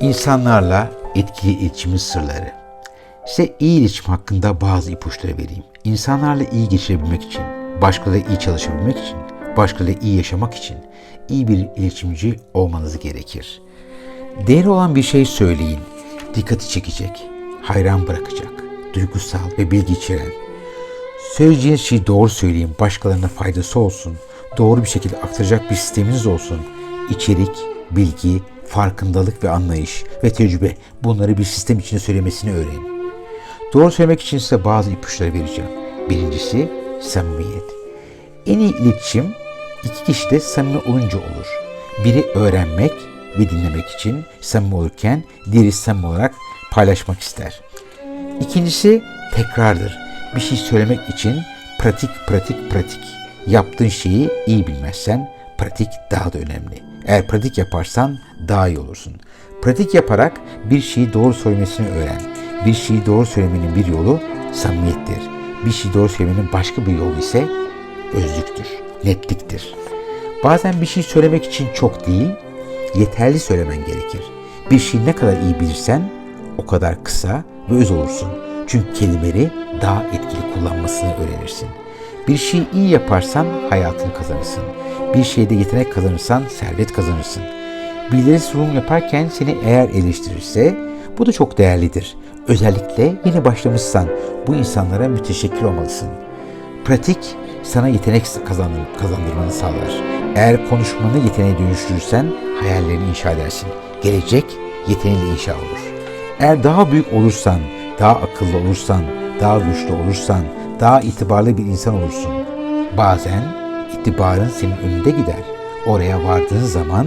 İnsanlarla etkili iletişimin sırları. Size iyi iletişim hakkında bazı ipuçları vereyim. İnsanlarla iyi geçirebilmek için, başkalarıyla iyi çalışabilmek için, başkalarıyla iyi yaşamak için iyi bir iletişimci olmanız gerekir. Değeri olan bir şey söyleyin. Dikkati çekecek, hayran bırakacak, duygusal ve bilgi içeren. Söyleyeceğiniz şeyi doğru söyleyin, başkalarına faydası olsun, doğru bir şekilde aktaracak bir sisteminiz olsun. İçerik, bilgi, farkındalık ve anlayış ve tecrübe bunları bir sistem içinde söylemesini öğrenin. Doğru söylemek için size bazı ipuçları vereceğim. Birincisi samimiyet. En iyi iletişim iki kişi de samimi olunca olur. Biri öğrenmek ve dinlemek için samimi olurken diğeri samimi olarak paylaşmak ister. İkincisi tekrardır. Bir şey söylemek için pratik, pratik, pratik. Yaptığın şeyi iyi bilmezsen pratik daha da önemli. Eğer pratik yaparsan daha iyi olursun. Pratik yaparak bir şeyi doğru söylemesini öğren. Bir şeyi doğru söylemenin bir yolu samimiyettir. Bir şeyi doğru söylemenin başka bir yolu ise özlüktür, netliktir. Bazen bir şey söylemek için çok değil, yeterli söylemen gerekir. Bir şeyi ne kadar iyi bilirsen o kadar kısa ve öz olursun. Çünkü kelimeleri daha etkili kullanmasını öğrenirsin. Bir şeyi iyi yaparsan hayatını kazanırsın. Bir şeyde yetenek kazanırsan servet kazanırsın. Birileri sunum yaparken seni eğer eleştirirse bu da çok değerlidir. Özellikle yeni başlamışsan bu insanlara müteşekkir olmalısın. Pratik sana yetenek kazandır, kazandırmanı sağlar. Eğer konuşmanı yeteneğe dönüştürürsen hayallerini inşa edersin. Gelecek yeteneğiyle inşa olur. Eğer daha büyük olursan, daha akıllı olursan, daha güçlü olursan, daha itibarlı bir insan olursun. Bazen itibarın senin önünde gider. Oraya vardığın zaman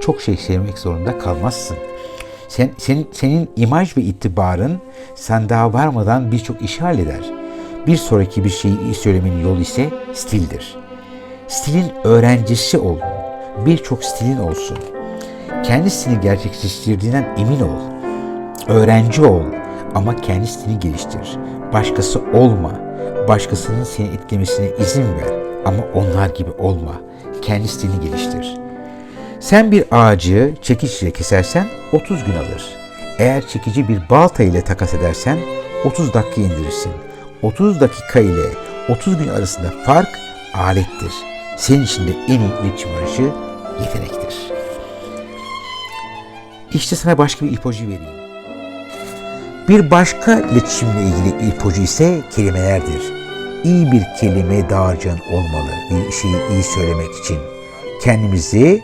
çok şey sevmek zorunda kalmazsın. Sen, senin, senin imaj ve itibarın sen daha varmadan birçok işi halleder. Bir sonraki bir şeyi söylemenin yolu ise stildir. Stilin öğrencisi ol. Birçok stilin olsun. Kendi stilini gerçekleştirdiğinden emin ol. Öğrenci ol ama kendi stilini geliştir. Başkası olma. Başkasının seni etkilemesine izin ver. Ama onlar gibi olma. Kendi geliştir. Sen bir ağacı çekiç ile kesersen 30 gün alır. Eğer çekici bir balta ile takas edersen 30 dakika indirirsin. 30 dakika ile 30 gün arasında fark alettir. Senin için de en iyi iletişim aracı yetenektir. İşte sana başka bir ipucu vereyim. Bir başka iletişimle ilgili ipucu ise kelimelerdir. İyi bir kelime dağarcığın olmalı bir şeyi iyi söylemek için. Kendimizi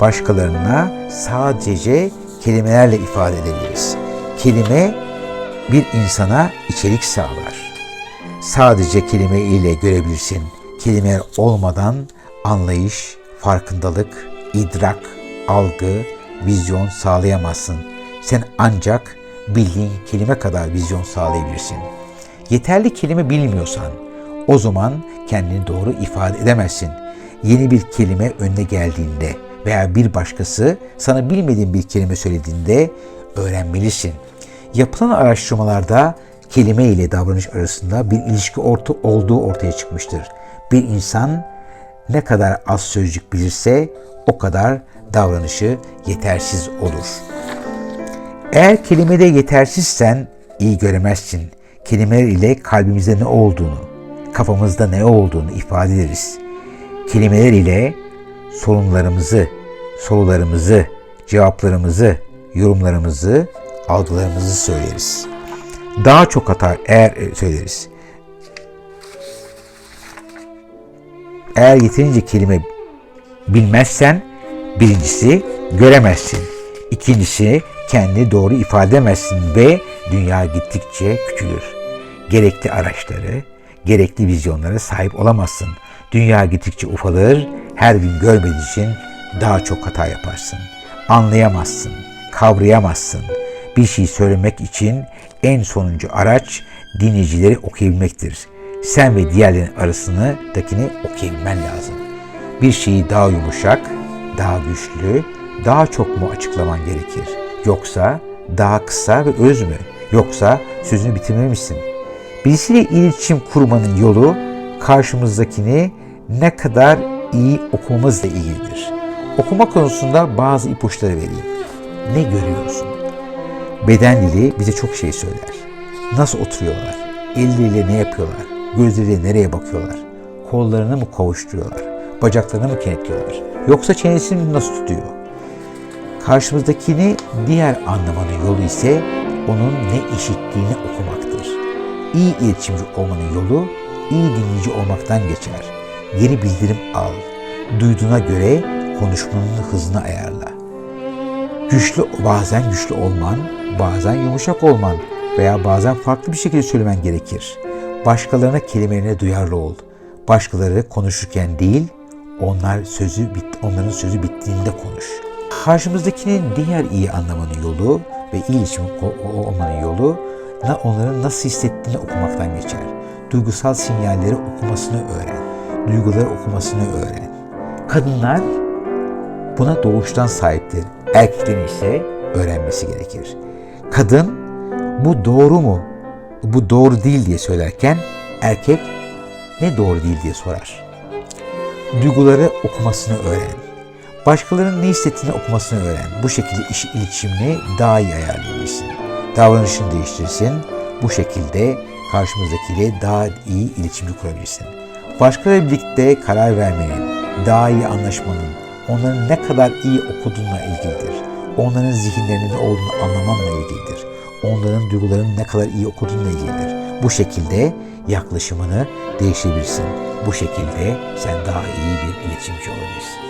başkalarına sadece kelimelerle ifade edebiliriz. Kelime bir insana içerik sağlar. Sadece kelime ile görebilirsin. Kelimeler olmadan anlayış, farkındalık, idrak, algı, vizyon sağlayamazsın. Sen ancak bildiğin kelime kadar vizyon sağlayabilirsin. Yeterli kelime bilmiyorsan o zaman kendini doğru ifade edemezsin. Yeni bir kelime önüne geldiğinde veya bir başkası sana bilmediğin bir kelime söylediğinde öğrenmelisin. Yapılan araştırmalarda kelime ile davranış arasında bir ilişki orta olduğu ortaya çıkmıştır. Bir insan ne kadar az sözcük bilirse o kadar davranışı yetersiz olur. Eğer kelimede yetersizsen iyi göremezsin. Kelimeler ile kalbimizde ne olduğunu, kafamızda ne olduğunu ifade ederiz. Kelimeler ile sorunlarımızı, sorularımızı, cevaplarımızı, yorumlarımızı, algılarımızı söyleriz. Daha çok hata eğer e, söyleriz. Eğer yeterince kelime bilmezsen birincisi göremezsin. İkincisi kendini doğru ifade edemezsin ve dünya gittikçe küçülür. Gerekli araçları, gerekli vizyonlara sahip olamazsın. Dünya gittikçe ufalır, her gün görmediğin için daha çok hata yaparsın. Anlayamazsın, kavrayamazsın. Bir şey söylemek için en sonuncu araç dinleyicileri okuyabilmektir. Sen ve diğerlerin arasındakini okuyabilmen lazım. Bir şeyi daha yumuşak, daha güçlü, daha çok mu açıklaman gerekir? Yoksa daha kısa ve öz mü? Yoksa sözünü bitirmemişsin. Birisiyle iletişim kurmanın yolu karşımızdakini ne kadar iyi okumamızla ilgilidir. Okuma konusunda bazı ipuçları vereyim. Ne görüyorsun? Beden dili bize çok şey söyler. Nasıl oturuyorlar? Elleriyle ne yapıyorlar? Gözleriyle nereye bakıyorlar? Kollarını mı kavuşturuyorlar? Bacaklarını mı kenetliyorlar? Yoksa çenesini nasıl tutuyor? Karşımızdakini diğer anlamanın yolu ise onun ne işittiğini okumaktır. İyi iletişimci olmanın yolu iyi dinleyici olmaktan geçer. Geri bildirim al. Duyduğuna göre konuşmanın hızını ayarla. Güçlü bazen güçlü olman, bazen yumuşak olman veya bazen farklı bir şekilde söylemen gerekir. Başkalarına kelimelerine duyarlı ol. Başkaları konuşurken değil, onlar sözü bit onların sözü bittiğinde konuş. Karşımızdakinin diğer iyi anlamanın yolu ve iyi iletişim olmanın yolu onların nasıl hissettiğini okumaktan geçer. Duygusal sinyalleri okumasını öğren. Duyguları okumasını öğren. Kadınlar Buna doğuştan sahiptir. Erkeklerin ise öğrenmesi gerekir. Kadın bu doğru mu? Bu doğru değil diye söylerken erkek ne doğru değil diye sorar. Duyguları okumasını öğren. Başkalarının ne hissettiğini okumasını öğren. Bu şekilde iş iletişimini daha iyi ayarlayabilirsin. Davranışını değiştirirsin. Bu şekilde karşımızdakiyle daha iyi iletişimci kurabilirsin. Başkalarıyla birlikte karar vermenin, daha iyi anlaşmanın, onların ne kadar iyi okuduğunla ilgilidir. Onların zihinlerinin olduğunu anlamanla ilgilidir. Onların duygularını ne kadar iyi okuduğunla ilgilidir. Bu şekilde yaklaşımını değiştirebilirsin. Bu şekilde sen daha iyi bir iletişimci olabilirsin.